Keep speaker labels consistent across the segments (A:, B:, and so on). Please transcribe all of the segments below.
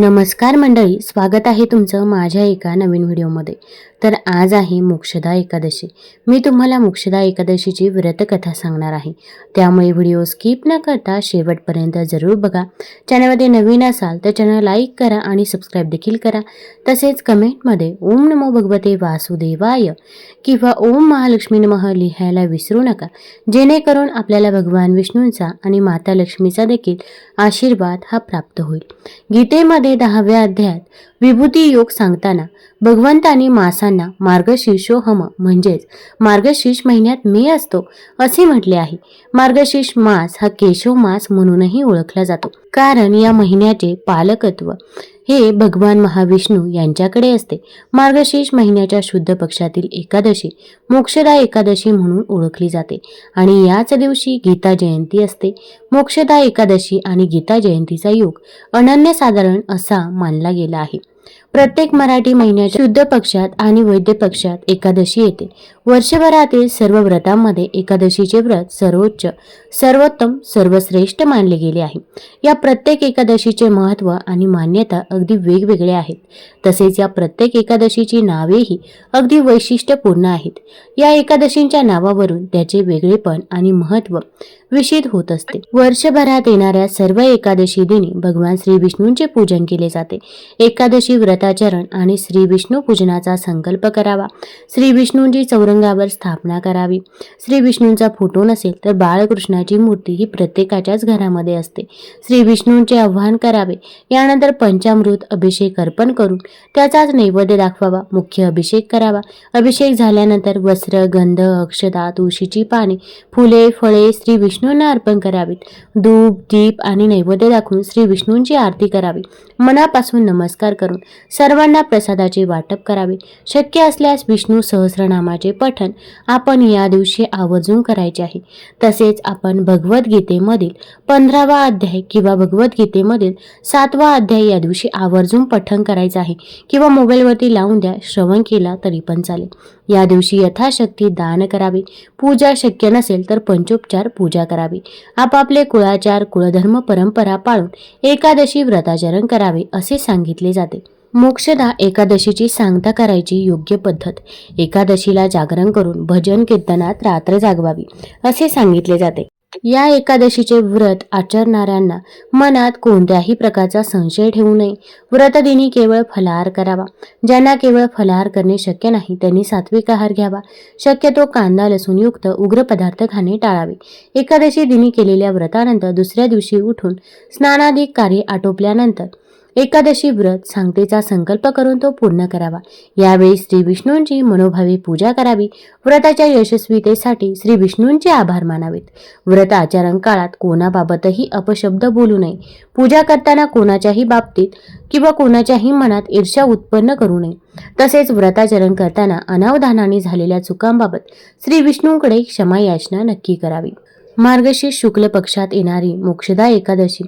A: नमस्कार मंडळी स्वागत आहे तुमचं माझ्या एका नवीन व्हिडिओमध्ये. तर आज आहे मोक्षदा एकादशी. मी तुम्हाला मोक्षदा एकादशीची व्रतकथा सांगणार आहे. त्यामुळे व्हिडिओ स्किप न करता शेवटपर्यंत जरूर बघा. चॅनलमध्ये नवीन असाल तर चॅनल लाईक करा आणि सबस्क्राईब देखील करा. तसेच कमेंटमध्ये ओम नमो भगवते वासुदेवाय किंवा ओम महालक्ष्मी नमः लिहायला विसरू नका. जेणेकरून आपल्याला भगवान विष्णूंचा आणि माता लक्ष्मीचा देखील आशीर्वाद हा प्राप्त होईल. गीतेमध्ये दहाव्या अध्यायात विभूती योग सांगताना भगवंतानी मासांना मार्गशीर्षोहम म्हणजेच मार्गशीर्ष महिन्यात मे असतो असे म्हटले आहे. मार्गशीर्ष मास हा केशव मास म्हणूनही ओळखला जातो. कारण या महिन्याचे पालकत्व हे भगवान महाविष्णू यांच्याकडे असते. मार्गशीर्ष महिन्याच्या शुद्ध पक्षातील एकादशी मोक्षदा एकादशी म्हणून ओळखली जाते आणि याच दिवशी गीता जयंती असते. मोक्षदा एकादशी आणि गीता जयंतीचा योग अनन्यसाधारण असा मानला गेला आहे. प्रत्येक मराठी महिन्याच्या शुद्ध पक्षात आणि वैद्य पक्षात एकादशी येते. वर्षभरातील सर्व व्रतांमध्ये एकादशीचे व्रत सर्वोच्च सर्वोत्तम सर्वश्रेष्ठ मानले गेले आहे. या प्रत्येक एकादशीचे महत्त्व आणि मान्यता अगदी वेगवेगळे आहेत. तसेच या प्रत्येक एकादशीची नावेही अगदी वैशिष्ट्यपूर्ण आहेत. या एकादशींच्या नावावरून त्याचे वेगळेपण आणि महत्त्व विषित होत असते. वर्षभरात येणाऱ्या सर्व एकादशी दिनी भगवान श्री विष्णूंचे पूजन केले जाते. एकादशी व्रताचरण आणि श्री विष्णू पूजनाचा संकल्प करावा. श्री विष्णूंची चौरंगावर स्थापना करावी. श्री विष्णूंचा फोटो नसेल तर बाळकृष्णाची मूर्ती ही प्रत्येकाच्याच घरामध्ये असते. श्री विष्णूंचे आव्हान करावे. यानंतर पंचामृत अभिषेक अर्पण करून त्याचाच नैवेद्य दाखवावा. मुख्य अभिषेक करावा. अभिषेक झाल्यानंतर वस्त्र गंध अक्षता तुळशीची पाने फुले फळे श्री विष्णूंना अर्पण करावीत. धूप दीप आणि नैवेद्य दाखवून श्री विष्णूंची आरती करावी. मनापासून नमस्कार करून सर्वांना प्रसादाचे वाटप करावे. शक्य असल्यास विष्णू सहस्रनामाचे पठण आपण या दिवशी आवर्जून करायचे आहे. तसेच आपण भगवद्गीतेमधील पंधरावा अध्याय किंवा भगवद्गीतेमधील सातवा अध्याय या दिवशी आवर्जून पठण करायचं आहे किंवा मोबाईलवरती लावून द्या श्रवण केला तरी पण चालेल. या दिवशी यथाशक्ती दान करावे. पूजा शक्य नसेल तर पंचोपचार पूजा करावी. आपापले कुळाचार कुळधर्म परंपरा पाळून एकादशी व्रताचरण करावे असे सांगितले जाते. मोक्षदा एकादशीची सांगता करायची योग्य पद्धत. एकादशीला जागरण करून भजन कीर्तनात रात्र जागवावी असे सांगितले जाते. या एकादशीचे व्रत आचरणाऱ्यांना मनात कोणत्याही प्रकारचा संशय ठेवू नये. व्रतदिनी केवळ फलाहार करावा. ज्यांना केवळ फलाहार करणे शक्य नाही त्यांनी सात्विक आहार घ्यावा. शक्यतो कांदा लसूणयुक्त उग्र पदार्थ खाणे टाळावे. एकादशी दिनी केलेल्या व्रतानंतर दुसऱ्या दिवशी उठून स्नानाधिक कार्य आटोपल्यानंतर एकादशी व्रत सांगतेचा संकल्प करून तो पूर्ण करावा. यावेळी श्री विष्णूंची मनोभावी पूजा करावी. व्रताच्या यशस्वीतेसाठी श्री विष्णूंचे आभार मानावेत. व्रत आचरण काळात कोणाबाबतही अपशब्द बोलू नये. पूजा करताना कोणाच्याही बाबतीत किंवा कोणाच्याही मनात ईर्ष्या उत्पन्न करू नये. तसेच व्रताचरण करताना अनावधानाने झालेल्या चुकांबाबत श्री विष्णूंकडे क्षमा याचना नक्की करावी. मार्गशीर्ष शुक्ल पक्षात येणारी मोक्षदा एकादशी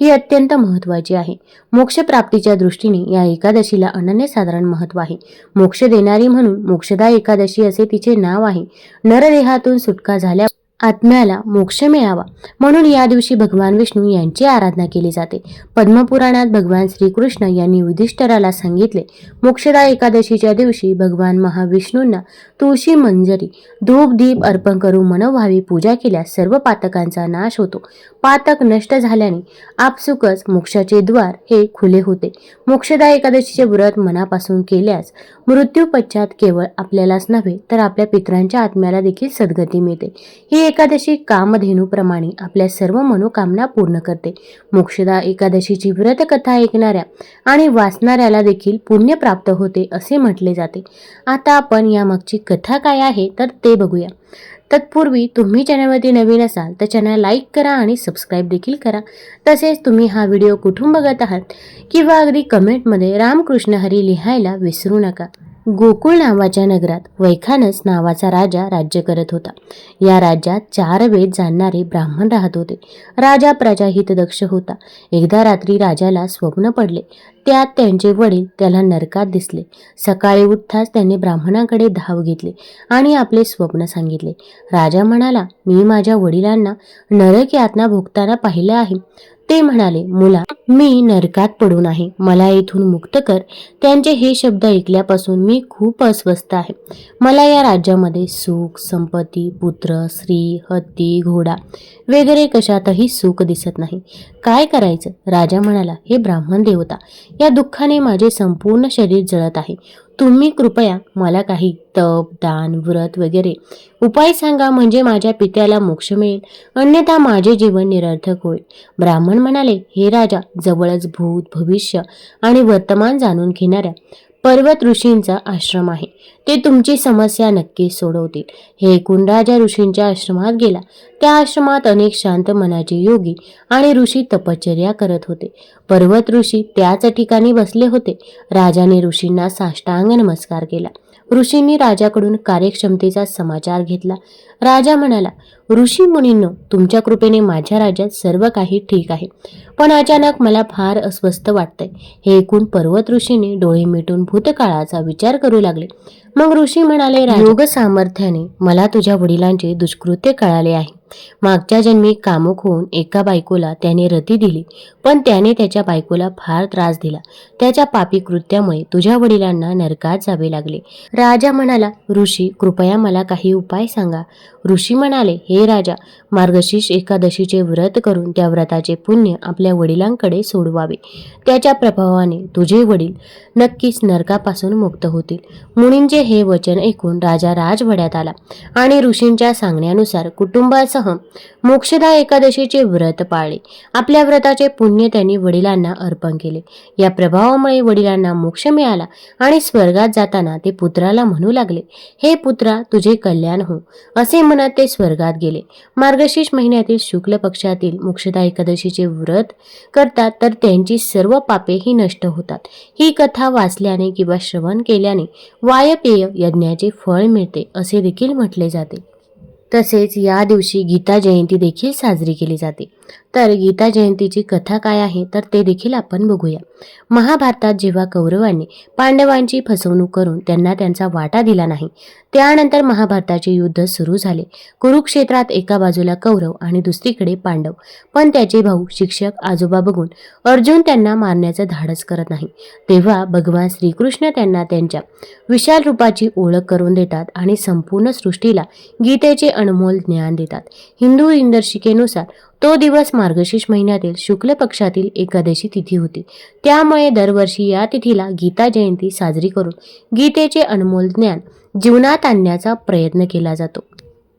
A: ही अत्यंत महत्त्वाची आहे. मोक्ष प्राप्तीच्या दृष्टीने या एकादशीला अनन्यसाधारण महत्त्व आहे. मोक्ष देणारी म्हणून मोक्षदा एकादशी असे तिचे नाव आहे. नरदेहातून सुटका झाल्या आत्म्याला मोक्ष मिळावा. म्हणून या दिवशी भगवान विष्णू यांची आराधना केली जाते. पद्मपुराणात भगवान श्रीकृष्ण यांनी युधिष्ठराला सांगितले मोक्षदा एकादशीच्या दिवशी भगवान महाविष्णूंना तुळशी मंजरी धूप दीप अर्पण करून मनोभावी पूजा केल्यास सर्व पातकांचा नाश होतो. पातक नष्ट झाल्याने आपसुकच मोक्षाचे द्वार हे खुले होते. मोक्षदा एकादशीचे व्रत मनापासून केल्यास मृत्यू पश्चात केवळ आपल्यालाच नव्हे तर आपल्या पितरांच्या आत्म्याला देखील सद्गती मिळते. ही एकादशी कामधेनूप्रमाणे आपल्या सर्व मनोकामना पूर्ण करते. मोक्षदा एकादशीची व्रतकथा ऐकणाऱ्या आणि वाचणाऱ्याला देखील पुण्य प्राप्त होते असे म्हटले जाते. आता आपण यामागची कथा काय आहे तर ते बघूया. तत्पूर्वी तुम्ही चॅनलवरती नवीन असाल तर चॅनल लाईक करा आणि सबस्क्राईब देखील करा. तसेच तुम्ही हा व्हिडिओ कुठून बघत आहात किंवा अगदी कमेंटमध्ये रामकृष्ण हरी लिहायला विसरू नका. गोकुळ नावाच्या नगरात वैखानस नावाचा राजा राज्य करत होता. या राज्यात चार वेद जाणणारे ब्राह्मण राहत होते. राजा प्रजा हितदक्ष होता. एकदा रात्री राजाला स्वप्न पडले. त्यात त्यांचे वडील त्याला नरकात दिसले. सकाळी उठताच त्याने ब्राह्मणाकडे धाव घेतली आणि आपले स्वप्न सांगितले. राजा म्हणाला मी माझ्या वडिलांना नरक यातना भोगताना पाहिलं आहे. ते म्हणाले मुला मी नरकात पडून आहे मला येथून मुक्त कर. त्यांचे हे शब्द ऐकल्यापासून मी खूप अस्वस्थ आहे. मला या राज्यामध्ये सुख संपत्ती पुत्र स्त्री हत्ती घोडा वगैरे कशातही सुख दिसत नाही. काय करायचं? राजा म्हणाला हे ब्राह्मण देवता या दुःखाने माझे संपूर्ण शरीर जळत आहे. तुम्ही कृपया मला काही तप दान व्रत वगैरे उपाय सांगा म्हणजे माझ्या पित्याला मोक्ष मिळेल. अन्यथा माझे जीवन निरर्थक होईल. ब्राह्मण म्हणाले हे राजा जवळच भूत भविष्य आणि वर्तमान जाणून घेणाऱ्या पर्वत ऋषींचा आश्रम आहे. ते तुमची समस्या नक्कीच सोडवतील. हे ऐकून राजा ऋषींच्या आश्रमात गेला. त्या आश्रमात अनेक शांत मनाचे योगी आणि ऋषी तपश्चर्या करत होते. पर्वत ऋषी त्याच ठिकाणी बसले होते. राजाने ऋषींना साष्टांग नमस्कार केला. ऋषींनी राजाकडून कार्यक्षमतेचा समाचार घेतला. राजा म्हणाला ऋषी मुनींनो तुमच्या कृपेने माझ्या राज्यात सर्व काही ठीक आहे. पण अचानक मला फार अस्वस्थ वाटतंय. हे ऐकून पर्वत ऋषीने डोळे मिटून भूतकाळाचा विचार करू लागले. मग ऋषी म्हणाले योग सामर्थ्याने मला तुझ्या वडिलांचे दुष्कृत्य कळाले आहे. मागच्या जन्मी कामुक होऊन एका बायकोला त्याने रती दिली पण त्याने त्याच्या बायकोला फार त्रास दिला. त्याच्या पापी कृत्यामुळे तुझ्या वडिलांना नरकात जावे लागले. राजा म्हणाला ऋषी कृपया मला काही उपाय सांगा. ऋषी म्हणाले हे राजा मार्गशीर्ष एकादशीचे व्रत करून त्या व्रताचे पुण्य आपल्या वडिलांकडे सोडवावे. त्याच्या प्रभावाने तुझे वडील नक्कीच नरकापासून मुक्त होतील. मुनींचे हे वचन ऐकून राजा राजवाड्यात आला आणि ऋषींच्या सांगण्यानुसार कुटुंबासह मोक्षदा एकादशीचे व्रत पाळले. आपल्या व्रताचे पुण्य त्यांनी वडिलांना अर्पण केले. या प्रभावामुळे वडिलांना मोक्ष मिळाला आणि स्वर्गात जाताना ते पुत्राला म्हणू लागले हे पुत्रा तुझे कल्याण हो असे म्हणत ते स्वर्गात गेले. मार्गशीर्ष महिन्यातील शुक्ल पक्षातील मोक्षदा एकादशीचे व्रत करतात तर त्यांची सर्व पापे ही नष्ट होतात. ही कथा वाचल्याने किंवा श्रवण केल्याने वायपेय यज्ञाचे फळ मिळते असे देखील म्हटले जाते. तसेच या दिवशी गीता जयंती देखील साजरी केली जाते. तर गीता जयंतीची कथा काय आहे तर ते देखील आपण बघूया. महाभारतात जेव्हा कौरवांनी पांडवांची फसवणूक करून त्यांना त्यांचा वाटा दिला नाही त्यानंतर महाभारताचे युद्ध सुरू झाले. कुरुक्षेत्रात एका बाजूला कौरव आणि दुसरीकडे पांडव. पण त्याचे भाऊ शिक्षक आजोबा बघून अर्जुन त्यांना मारण्याचं धाडस करत नाही. तेव्हा भगवान श्रीकृष्ण त्यांना त्यांच्या विशाल रूपाची ओळख करून देतात आणि संपूर्ण सृष्टीला गीतेचे अनमोल ज्ञान देतात. हिंदू इंदर्शिकेनुसार तो दिवस मार्गशीर्ष महिन्यातील शुक्ल पक्षातील एकादशी तिथी होती. त्या त्यामुळे दरवर्षी या तिथीला गीता जयंती साजरी करून गीतेचे अनमोल ज्ञान जीवनात आणण्याचा प्रयत्न केला जातो.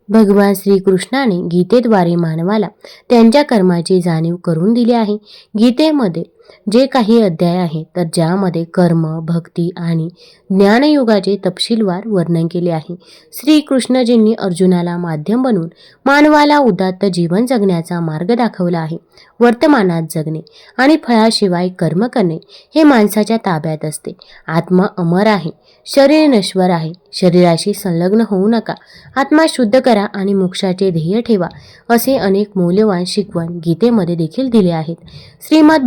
A: भगवान श्रीकृष्णाने गीतेद्वारे मानवाला त्यांच्या कर्माची जाणीव करून दिली आहे. गीतेमध्ये जे काही अध्याय आहेत तर ज्यामध्ये कर्म भक्ती आणि ज्ञानयुगाचे तपशीलवार वर्णन केले आहे. श्रीकृष्णजींनी अर्जुनाला माध्यम बनवून मानवाला उदात्त जीवन जगण्याचा मार्ग दाखवला आहे. वर्तमानात जगणे आणि फळाशिवाय कर्म करणे हे माणसाच्या ताब्यात असते. आत्मा अमर आहे शरीर नश्वर आहे. शरीराशी संलग्न होऊ नका. आत्मा शुद्ध करा आणि मोक्षाचे ध्येय ठेवा असे अनेक मौल्यवान शिकवण गीतेमध्ये देखील दिले आहेत. श्रीमद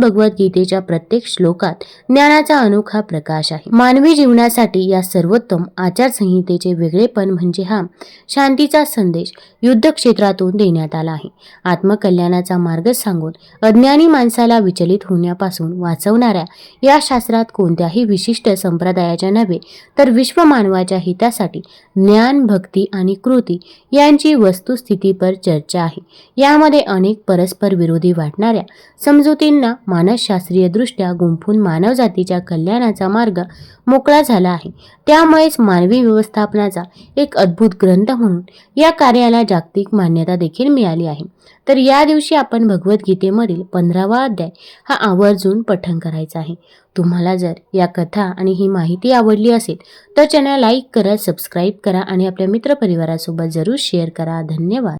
A: गीतेच्या प्रत्येक श्लोकात ज्ञानाचा अनोखा प्रकाश आहे. मानवी जीवनासाठी या सर्वोत्तम आचारसंहितेचे वेगळेपण म्हणजे हा शांतीचा संदेश युद्धक्षेत्रातून देण्यात आला आहे. आत्मकल्याणाचा मार्ग सांगून अज्ञानी माणसाला विचलित होण्यापासून वाचवणाऱ्या या शास्त्रात कोणत्याही विशिष्ट संप्रदायाच्या नव्हे तर विश्व मानवाच्या हितासाठी ज्ञान भक्ती आणि कृती यांची वस्तुस्थितीपर चर्चा आहे. यामध्ये अनेक परस्पर विरोधी वाटणाऱ्या समजुतींना शास्त्रीयदृष्ट्या गुंफून मानवजातीच्या कल्याणाचा मार्ग मोकळा झाला आहे. त्यामुळेच मानवी व्यवस्थापनाचा एक अद्भुत ग्रंथ म्हणून या कार्याला जागतिक मान्यता देखील मिळाली आहे. तर या दिवशी आपण भगवद्गीतेमधील पंधरावा अध्याय हा आवर्जून पठण करायचा आहे. तुम्हाला जर या कथा आणि ही माहिती आवडली असेल तर चॅनल लाईक करा सबस्क्राईब करा आणि आपल्या मित्रपरिवारासोबत जरूर शेअर करा. धन्यवाद.